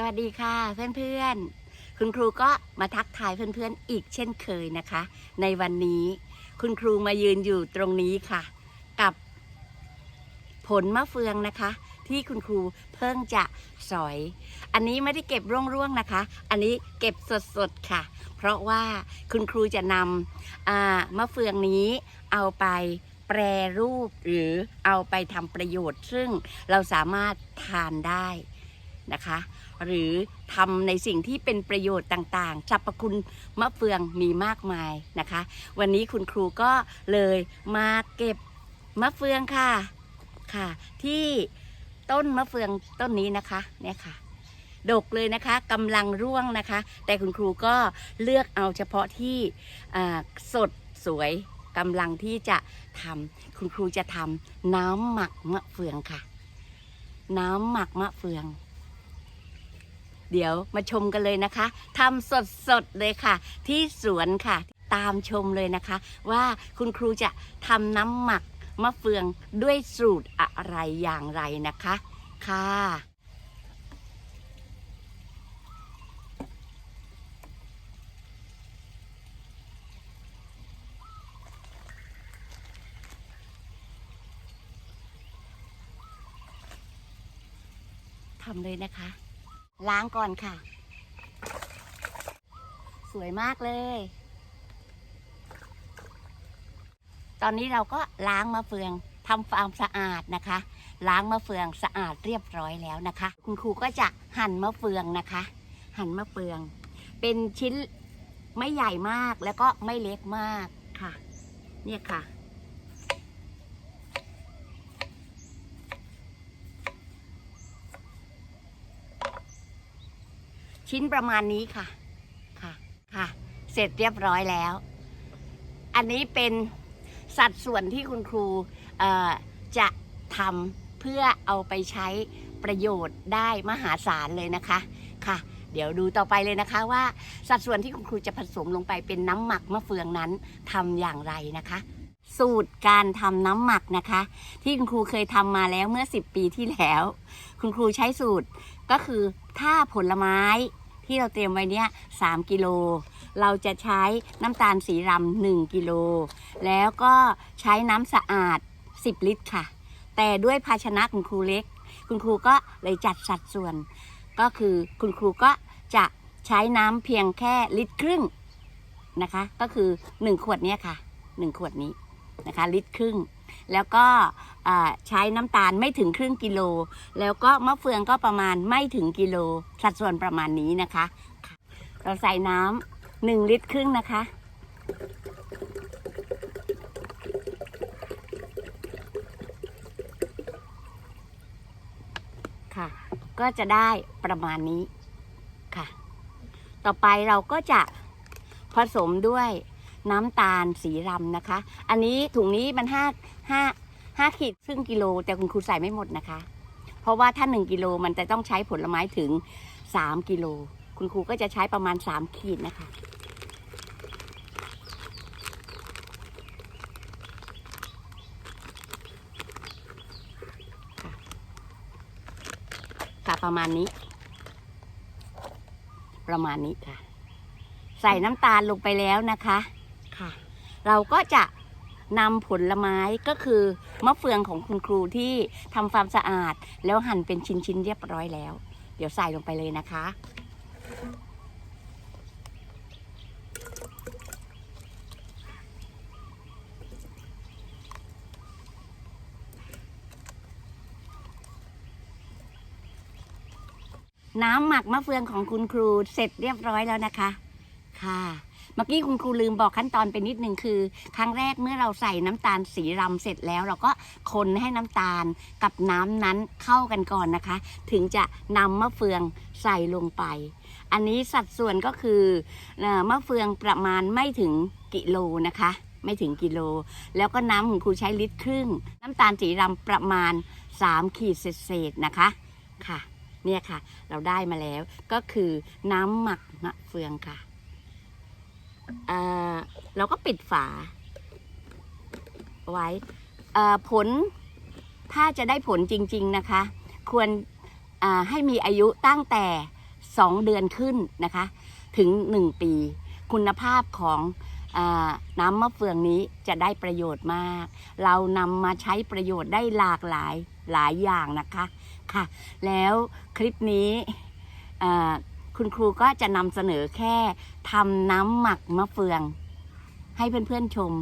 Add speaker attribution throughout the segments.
Speaker 1: สวัสดีค่ะเพื่อนๆ คุณครูก็มาทักทายเพื่อนๆ อีกเช่นเคยนะคะ ในวันนี้คุณครูมายืนอยู่ตรงนี้ค่ะ กับผลมะเฟืองนะคะ ที่คุณครูเพิ่งจะสอย อันนี้ไม่ได้เก็บร่วงๆนะคะ อันนี้เก็บสดๆค่ะ เพราะว่าคุณครูจะนำมะเฟืองนี้เอาไปแปรรูปหรือเอาไปทำประโยชน์ ซึ่งเราสามารถทานได้ นะคะ หรือทำในสิ่งที่เป็นประโยชน์ต่างๆสรรพคุณมะเฟืองมีมากมายนะคะ วันนี้คุณครูก็เลยมาเก็บมะเฟืองค่ะค่ะ ที่ต้นมะเฟืองต้นนี้นะคะเนี่ยค่ะดกเลยนะคะกำลังร่วงนะคะ แต่คุณครูก็เลือกเอาเฉพาะที่สดสวยกำลังที่จะทำคุณครูจะทำน้ำหมักมะเฟืองค่ะ น้ำหมักมะเฟือง เดี๋ยวมาชมกันเลยนะคะทำสดๆเลยค่ะ ที่สวนค่ะ ตามชมเลยนะคะ ว่าคุณครูจะทำน้ำหมักมะเฟืองด้วยสูตรอะไรอย่างไรนะคะค่ะทำเลยนะคะ ล้างก่อนค่ะ สวยมากเลย ตอนนี้เราก็ล้างมะเฟืองทำความสะอาดนะคะ ล้างมะเฟืองสะอาดเรียบร้อยแล้วนะคะ คุณครูก็จะหั่นมะเฟืองนะคะ หั่นมะเฟือง เป็นชิ้นไม่ใหญ่มากแล้วก็ไม่เล็กมากค่ะ เนี่ยค่ะ ชิ้นประมาณนี้ค่ะค่ะค่ะ เสร็จเรียบร้อยแล้ว อันนี้เป็นสัดส่วนที่คุณครูจะทำเพื่อเอาไปใช้ประโยชน์ได้มหาศาลเลยนะคะค่ะ เดี๋ยวดูต่อไปเลยนะคะว่าสัดส่วนที่คุณครูจะผสมลงไปเป็นน้ำหมักมะเฟืองนั้นทำอย่างไรนะคะสูตรการทำน้ำหมักนะคะ ที่คุณครูเคยทำมาแล้วเมื่อ 10 ปีที่แล้ว คุณครูใช้สูตรก็คือถ้าผลไม้ ที่เราเตรียมไว้เนี่ย3กิโล เราจะใช้น้ำตาลสีรำ1กิโล แล้วก็ใช้น้ำสะอาด 10 ลิตรค่ะ แต่ด้วยภาชนะคุณครูเล็ก คุณครูก็เลยจัดสัดส่วน ก็คือคุณครูก็จะใช้น้ำเพียงแค่ลิตรครึ่งนะคะ ก็คือ 1 ขวดเนี้ยค่ะ 1 ขวดนี้นะคะ ลิตรครึ่ง แล้วก็ใช้น้ำตาลไม่ถึงครึ่งกิโล แล้วก็มะเฟืองก็ประมาณไม่ถึงกิโล สัดส่วนประมาณนี้นะคะค่ะเราใส่น้ำหนึ่งลิตรครึ่งนะคะ ค่ะ ก็จะได้ประมาณนี้ค่ะ ต่อไปเราก็จะผสมด้วยน้ำตาลสีรำนะคะ อันนี้ถุงนี้มันห้า ห้าห้าขีดครึ่งกิโลแต่คุณครูใส่ไม่หมดนะคะ เพราะว่าถ้าหนึ่งกิโลมันจะต้องใช้ผลไม้ถึงสามกิโล คุณครูก็จะใช้ประมาณสามขีดนะคะค่ะประมาณนี้ ประมาณนี้ค่ะ ใส่น้ำตาลลงไปแล้วนะคะค่ะ เราก็จะ นำผลไม้ก็คือมะเฟืองของคุณครูที่ทำความสะอาด แล้วหั่นเป็นชิ้นๆเรียบร้อยแล้ว เดี๋ยวใส่ลงไปเลยนะคะ น้ำหมักมะเฟืองของคุณครูเสร็จเรียบร้อยแล้วนะคะ ค่ะ มื่อกี้คุณครูลืมบอกขั้นตอนไปนิดนึงคือ ครั้งแรกเมื่อเราใส่น้ำตาลสีรำเสร็จแล้ว เราก็คนให้น้ำตาลกับน้ำนั้นเข้ากันก่อนนะคะ ถึงจะนำมะเฟืองใส่ลงไป อันนี้สัดส่วนก็คือมะเฟืองประมาณไม่ถึงกิโลนะคะไม่ถึงกิโล แล้วก็น้ำของครูใช้ลิตรครึ่ง น้ำตาลสีรำประมาณ 3 ขีดเศษๆนะคะค่ะ เนี่ยค่ะ เราได้มาแล้วก็คือน้ำหมักมะเฟืองค่ะ เราก็ปิดฝาไว้ผลถ้าจะได้ผลจริง ๆนะคะ ควรให้มีอายุตั้งแต่ 2 เดือนขึ้นนะคะ ถึง 1 ปี คุณภาพของอน้ำมะเฟืองนี้จะได้ประโยชน์มาก เรานำมาใช้ประโยชน์ได้หลากหลายหลายอย่างนะคะค่ะ แล้วคลิปนี้ คุณครูก็จะนำเสนอแค่ทำน้ำหมักมะเฟือง ให้เพื่อนๆชม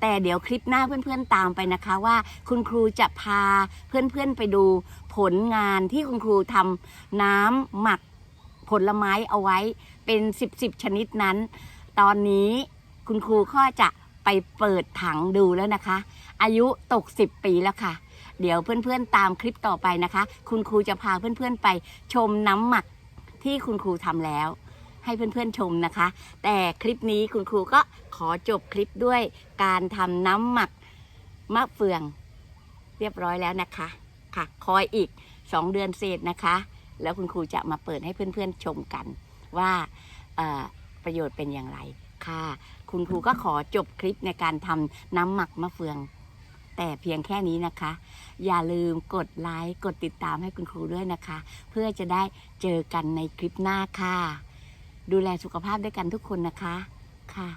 Speaker 1: แต่เดี๋ยวคลิปหน้าเพื่อนๆตามไปนะคะว่า คุณครูจะพาเพื่อนๆไปดูผลงานที่คุณครูทำน้ำหมักผลไม้เอาไว้เป็นสิบสิบชนิดนั้น ตอนนี้คุณครูก็จะไปเปิดถังดูแล้วนะคะ อายุตก10ปีแล้วค่ะ เดี๋ยวเพื่อนๆตามคลิปต่อไปนะคะ คุณครูจะพาเพื่อนๆไปชมน้ำหมัก ที่คุณครูทำแล้ว ให้เพื่อนๆชมนะคะ แต่คลิปนี้คุณครูก็ขอจบคลิปด้วยการทำน้ำหมักมะเฟือง เรียบร้อยแล้วนะคะ ค่ะ คอยอีก 2 เดือนเศษนะคะ แล้วคุณครูจะมาเปิดให้เพื่อนๆชมกัน ว่าประโยชน์เป็นอย่างไรค่ะ คุณครูก็ขอจบคลิปในการทำน้ำหมักมะเฟือง แต่เพียงแค่นี้นะคะ อย่าลืมกดไลค์กดติดตามให้คุณครูด้วยนะคะ เพื่อจะได้เจอกันในคลิปหน้าค่ะ ดูแลสุขภาพด้วยกันทุกคนนะคะค่ะ